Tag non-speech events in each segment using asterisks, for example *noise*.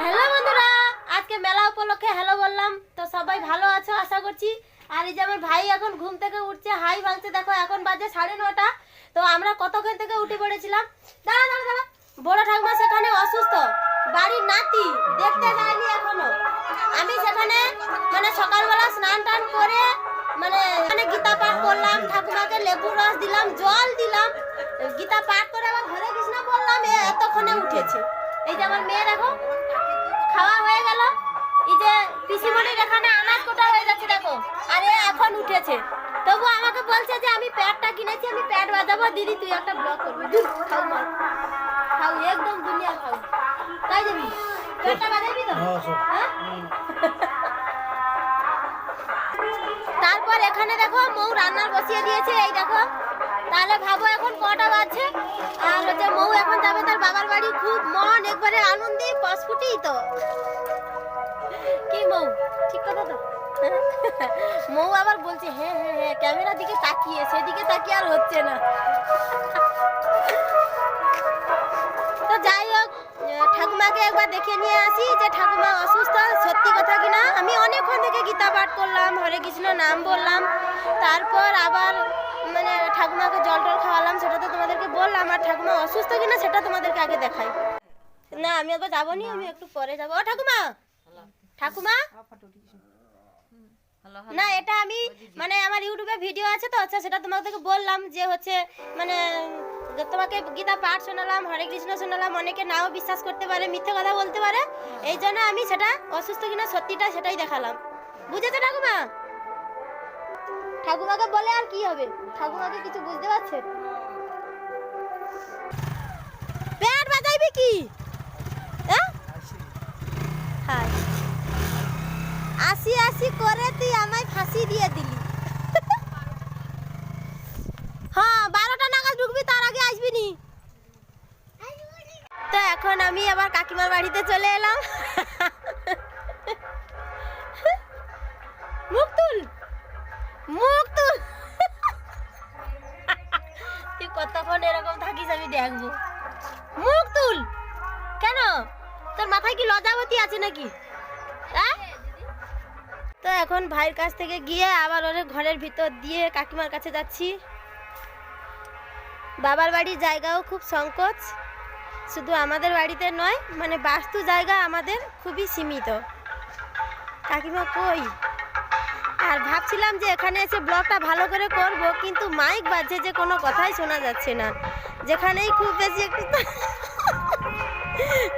Hello বন্ধুরা, আজকে মেলা উপলক্ষে হ্যালো বললাম। তো সবাই ভালো আছো? আশা করছি। আর এই যে আমার ভাই এখন ঘুম থেকে উঠছে, হাই ভাঙছে। দেখো, এখন বাজে সাড়ে নটা। তো আমরা কতক্ষণ থেকে উঠে পড়েছিলাম? দাঁড়া দাঁড়া দাঁড়া। বড় ঠাকুমা সেখানে অসুস্থ। বাড়ির নাতি দেখতে যায়নি এখনও। আমি সেখানে মানে সকালবেলা স্নান টান করে মানে মানে গীতা পাঠ করলাম, ঠাকুমাকে লেবু রস দিলাম, জল দিলাম। গীতা পাঠ করে আবার হরে কৃষ্ণ বললাম এতক্ষণে উঠেছে। এই যে আমার মেয়ে দেখো খাওয়া হয়ে গেল। এই যে পিসিমণির এখানে আনাজ কোটা হয়ে যাচ্ছে দেখো। আরে এখন উঠেছে। তবু আমাকে বলছে যে আমি প্যাডটা কিনেছি আমি প্যাড বাজাবো দিদি তুই একটা ব্লগ করবি। খাও মার খাও একদম দুনিয়া খাও। তাই যাবি প্যাডটা বাজাবি তো? হ্যাঁ? তারপর এখানে দেখো মৌ রান্নার বসিয়ে দিয়েছে। এই দেখো তাহলে ভাবো এখন কটা বাজছে আর হচ্ছে মৌ এখন যাবে তার বাবার বাড়ি খুব মন, একবারে আনন্দে পসফুটি তো। কি মৌ ঠিক কথা তো? *laughs* মৌ আবার বলছে হ্যাঁ হ্যাঁ হ্যাঁ ক্যামেরার দিকে তাকিয়ে, সেদিকে তাকিয়ে আর হচ্ছে না। তো যাই হোক, ঠাকুমাকে একবার দেখে নিয়ে আসি যে ঠাকুমা অসুস্থ, সত্যি কথা কিনা। আমি অনেকক্ষণ থেকে গীতা পাঠ করলাম, হরে কৃষ্ণ নাম বললাম। তারপর আবার ঠাকুমাকে জল টল খাওয়ালাম, সেটা তো তোমাদেরকে বললাম, আর ঠাকুমা অসুস্থ কিনা সেটা তোমাদেরকে আগে দেখাই। না, আমি একবার যাব নি, আমি একটু পরে যাব। ও ঠাকুমা! ঠাকুমা! না, এটা আমি মানে আমার ইউটিউবে ভিডিও আছে তো আচ্ছা সেটা তোমাদেরকে বললাম যে হচ্ছে মানে তোমাকে গীতা পাঠ শোনালাম, হরে কৃষ্ণ শোনালাম, অনেকে নাও বিশ্বাস করতে পারে, মিথ্যে কথা বলতে পারে, এই জন্য আমি সেটা অসুস্থ কিনা সত্যিটা সেটাই দেখালাম। বুঝেছ ঠাকুমা? ঠাকুমাকে বলে আর কি হবে? ঠাকুমাকে কিছু বুঝতে পারছে পেট বাজাইবি কি? আসি আসি করে তুই আমায় ফাঁসি দিয়ে দিলি। *laughs* হ্যাঁ বারোটা নাগাদ ঢুকবি, তার আগে আসবি নি। তো এখন আমি আবার কাকিমার বাড়িতে চলে এলাম। *laughs* নাকি? তো এখন ভাইয়ের কাছ থেকে গিয়ে আবার ওর ঘরের ভিতর দিয়ে কাকিমার কাছে যাচ্ছি। বাবার বাড়ির জায়গাও খুব সংকোচ। শুধু আমাদের বাড়িতে নয় মানে বাস্তু জায়গা আমাদের খুবই সীমিত। কাকিমা কই? আর ভাবছিলাম যে এখানে এসে ব্লগটা ভালো করে করব, কিন্তু মাইক বাজছে যে কোনো কথাই শোনা যাচ্ছে না। যেখানেই খুব বেশি একটু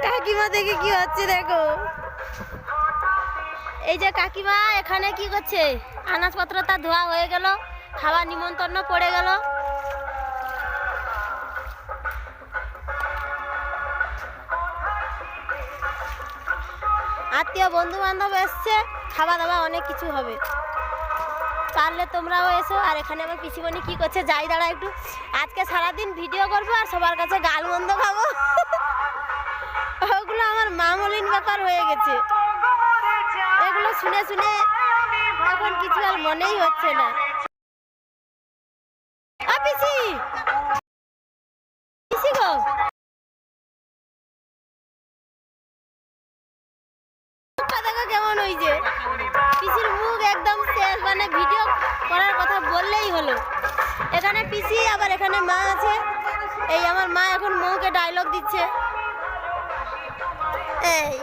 কাকিমা দেখে কি হচ্ছে দেখো। এই যে কাকিমা, এখানে কি করছে? আনাজপত্র তার ধোয়া হয়ে গেল খাওয়া নিমন্ত্রণ পড়ে গেল। আত্মীয় বন্ধু বান্ধব এসছে, খাওয়া দাওয়া অনেক কিছু হবে। পারলে তোমরাও এসো, আর এখানে আমার পিসিমণি কি করছে, যাই দাঁড়া একটু। আজকে সারাদিন ভিডিও করব, আর সবার কাছে গাল মন্দ খাব। ওগুলো আমার মামলিন ব্যাপার হয়ে গেছে। এগুলো শুনে শুনে এখন কিছু আর মনেই হচ্ছে না। পিসি! পিসি কেমন হয়েছে পিসির মুখ একদম মানে ভিডিও করার কথা বললেই হলো। এখানে পিসি, আবার এখানে মা আছে। এই আমার মা এখন মৌকে ডায়লগ দিচ্ছে। এই।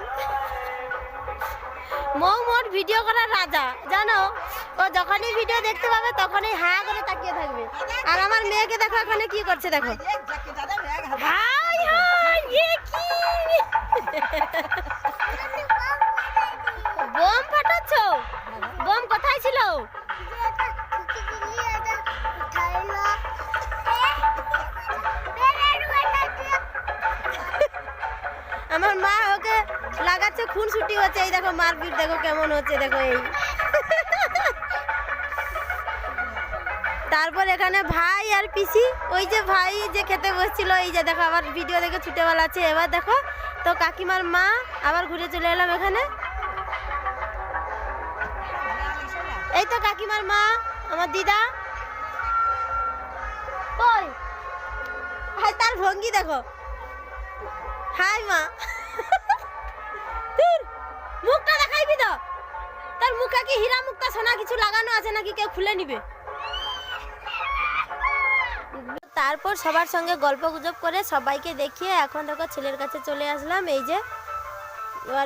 মৌ মোট ভিডিও করার রাজা, জানো? ও যখনই ভিডিও দেখতে পাবে, তখনই হ্যাঁ করে তাকিয়ে থাকবে। আর আমার মেয়েকে দেখো এখানে কি করছে, দেখো। লাগাচ্ছে খুন ছুটি হচ্ছে? এই দেখো মারপিট, দেখো কেমন হচ্ছে, দেখো এই। তারপর এখানে ভাই আর পিসি, ওই যে ভাই যে খেতে বসছিল, এই যে দেখো আবার ভিডিও দেখে ছুটে আছে এবার দেখো, তো কাকিমার মা আবার ঘুরে চলে এলাম এখানে। এই তো কাকিমার মা, আমার দিদা। তার ভঙ্গি দেখো। হাই মা। হীরা মুক্তা সোনা কিছু লাগানো আছে নাকি কেউ খুলে নিবে? তারপর সবার সঙ্গে গল্প গুজব করে সবাইকে দেখিয়ে এখন দেখো ছেলের কাছে চলে আসলাম। এই যে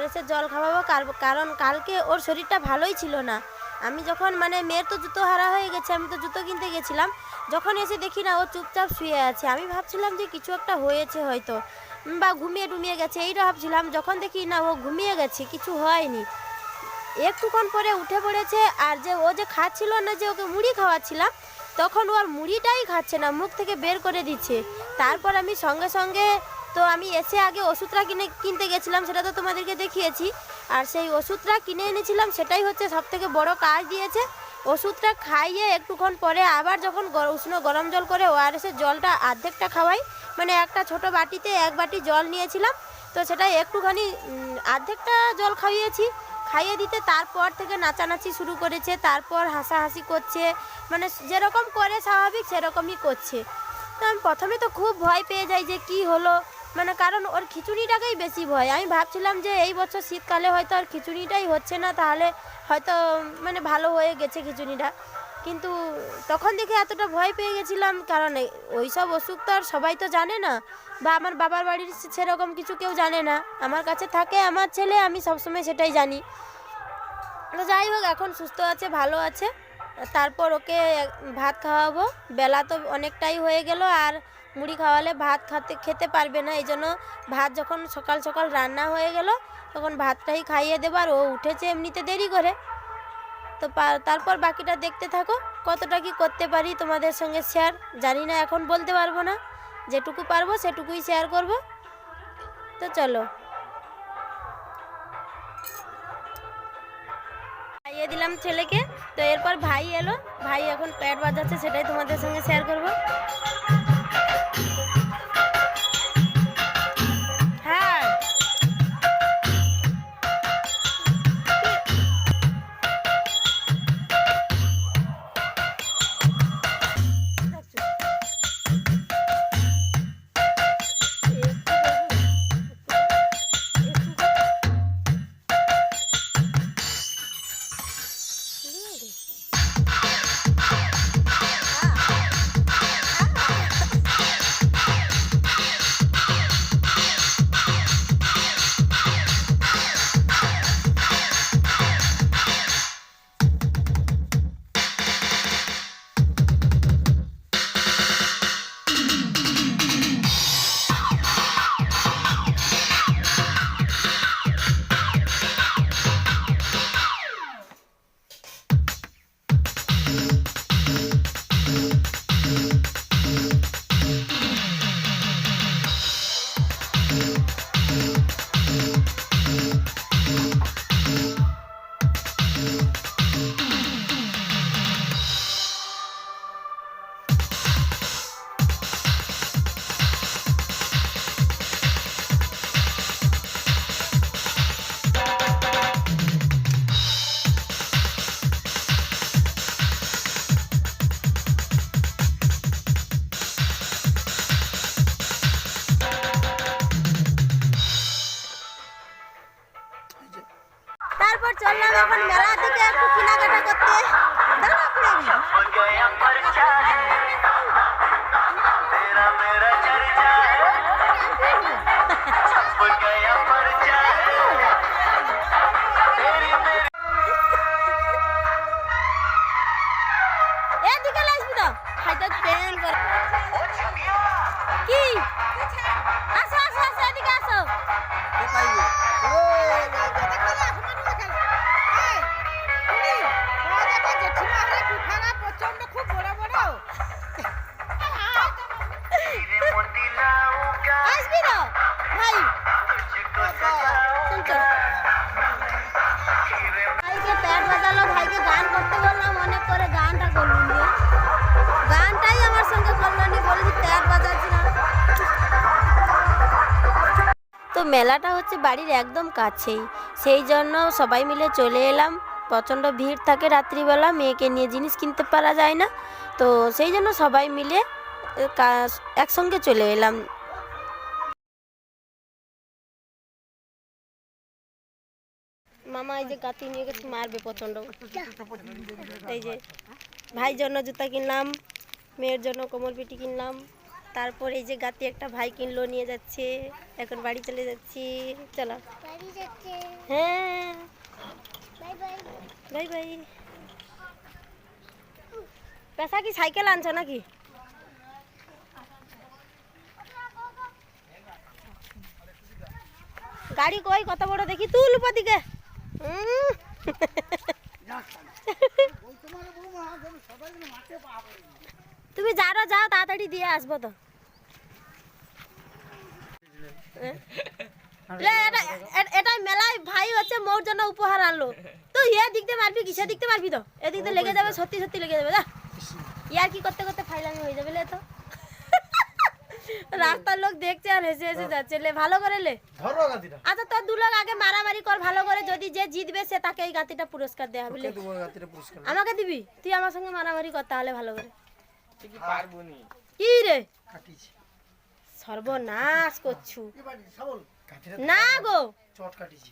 এসে জল খাওয়াবো। কার- কারণ কালকে ওর শরীরটা ভালোই ছিল না। আমি যখন মানে মেয়ের তো জুতো হারা হয়ে গেছে, আমি তো জুতো কিনতে গেছিলাম। যখন এসে দেখি না ও চুপচাপ শুয়ে আছে, আমি ভাবছিলাম যে কিছু একটা হয়েছে হয়তো। বা ঘুমিয়ে টুমিয়ে গেছে, এইটা ভাবছিলাম, যখন দেখি না ও ঘুমিয়ে গেছে, কিছু হয়নি। একটুক্ষণ পরে উঠে পড়েছে, আর যে ও যে খাচ্ছিল না যে ওকে মুড়ি খাওয়াচ্ছিলাম, তখন ওর মুড়িটাই খাচ্ছে না, মুখ থেকে বের করে দিচ্ছে। তারপর আমি সঙ্গে সঙ্গে, তো আমি এসে আগে ওষুধটা কিনে, কিনতে গেছিলাম, সেটা তো তোমাদেরকে দেখিয়েছি। আর সেই ওষুধটা কিনে এনেছিলাম, সেটাই হচ্ছে সব থেকে বড় কাজ দিয়েছে। ওষুধটা খাইয়ে একটুক্ষণ পরে আবার যখন উষ্ণ গরম জল করে ওআরএসের জলটা আর্ধেকটা খাওয়াই মানে একটা ছোট বাটিতে এক বাটি জল নিয়েছিলাম, তো সেটা একটুখানি আর্ধেকটা জল খাইয়েছি। খাইয়ে দিতে তারপর থেকে নাচানাচি শুরু করেছে, তারপর হাসাহাসি করছে মানে যেরকম করে স্বাভাবিক সেরকমই করছে। তো আমি প্রথমে তো খুব ভয় পেয়ে যাই যে কি হলো মানে কারণ ওর খিচুড়িটাকেই বেশি ভয়। আমি ভাবছিলাম যে এই বছর শীতকালে হয়তো আর খিচুড়িটাই হচ্ছে না, তাহলে হয়তো মানে ভালো হয়ে গেছে খিচুড়িটা। কিন্তু তখন দেখে এতটা ভয় পেয়ে গেছিলাম, কারণ এই- ওইসব অসুখ তো আর সবাই তো জানে না। বা আমার বাবার বাড়ির সেরকম কিছু কেউ জানে না। আমার কাছে থাকে, আমার ছেলে, আমি সবসময় সেটাই জানি। তো যাই হোক, এখন সুস্থ আছে, ভালো আছে। তারপর ওকে ভাত খাওয়াবো। বেলা তো অনেকটাই হয়ে গেল, আর মুড়ি খাওয়ালে ভাত খাতে, খেতে পারবে না। এই জন্য ভাত যখন সকাল সকাল রান্না হয়ে গেল, তখন ভাতটাই খাইয়ে দেবো, আর ও উঠেছে এমনিতে দেরি করে। তো তারপর বাকিটা দেখতে থাকো, কতটা কি করতে পারি তোমাদের সঙ্গে শেয়ার জানি না, এখন বলতে পারব না। যেটুকু পারব, সেটুকুই শেয়ার করব। তো চলো। খাইয়ে দিলাম ছেলেকে। তো এরপর ভাই এলো। ভাই এখন প্যাড বাজাচ্ছে, সেটাই তোমাদের সঙ্গে শেয়ার করব। চললাম এখন থেকে একটু কেনাকাটা করতে দাঁড়া। মেলাটা হচ্ছে বাড়ির একদম কাছেই। সেই জন্য সবাই মিলে চলে এলাম। প্রচণ্ড ভিড় থাকে রাত্রিবেলা, মেয়েকে নিয়ে জিনিস কিনতে পারা যায় না। তো সেই জন্য সবাই মিলে একসঙ্গে চলে এলাম। মামা এই যে গাতি নিয়ে গেছে, মারবে প্রচণ্ড এই যে ভাই জন্য জুতা কিনলাম, মেয়ের জন্য কোমর পেটি কিনলাম। তারপর এই যে গাতি একটা ভাই কিনলো নিয়ে যাচ্ছে এখন বাড়ি চলে যাচ্ছি। চলো। হ্যাঁ। Bye bye. Bye bye. পেশা কি সাইকেল আনছো নাকি? গাড়ি কই? কত বড় দেখি তুল উপর দিকে। উম। তুমি যারো যাও তাড়াতাড়ি দিয়ে আসব তো। এটা- মেলায় ভাই হচ্ছে মোর জন্য উপহার আনলো। তো ইয়ে দিকতে মারবি কিসের দিকতে মারবি তো? এদিক দিয়ে লেগে যাবে সত্যি সত্যি লেগে যাবে যা। ইয়ার কি করতে করতে ফাইলামি হয়ে যাবে লে তো। রাস্তার লোক দেখছে আর হেসে হেসে যাচ্ছে লে ভালো করে লে। আচ্ছা তোর দু লোক আগে মারামারি কর ভালো করে। যদি যে জিতবে সে তাকে এই গাতিটা পুরস্কার দেওয়া হবে আমাকে দিবি? তুই আমার সঙ্গে মারামারি কর তাহলে ভালো করে। কি পারব নি? কি রে? কাটিছি সর্বনাশ করছু। না গো। চট কাটিছি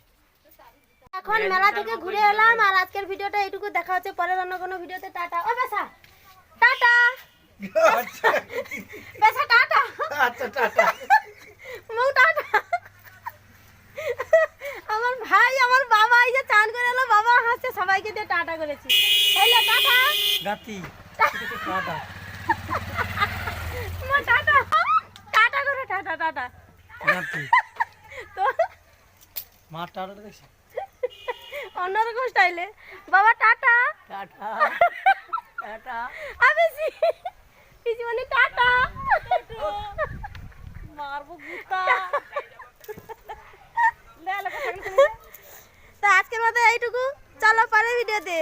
এখন মেলা থেকে ঘুরে এলাম আর আজকের ভিডিওটা এইটুকু দেখা হচ্ছে। পরের অন্য কোনো ভিডিওতে টাটা। ও বেসা টাটা। আচ্ছা। বেসা টাটা। আচ্ছা টাটা। মৌ টাটা। আমার ভাই আমার বাবা এই যে চান করে এলো বাবা হাসছে সবাইকে দিয়ে টাটা করেছি। তাইলে টাটা। গাতি টাটা মা টাটা টাটা করে টাটা টাটা তো মা টাটা দেখছি। অন্যরকম স্টাইলে বাবা টাটা। টাটা। টাটা। আমি পিসি মানে টাটা। মারবো গুতা। তো আজকের মতো এইটুকু। চলো পরে ভিডিওতে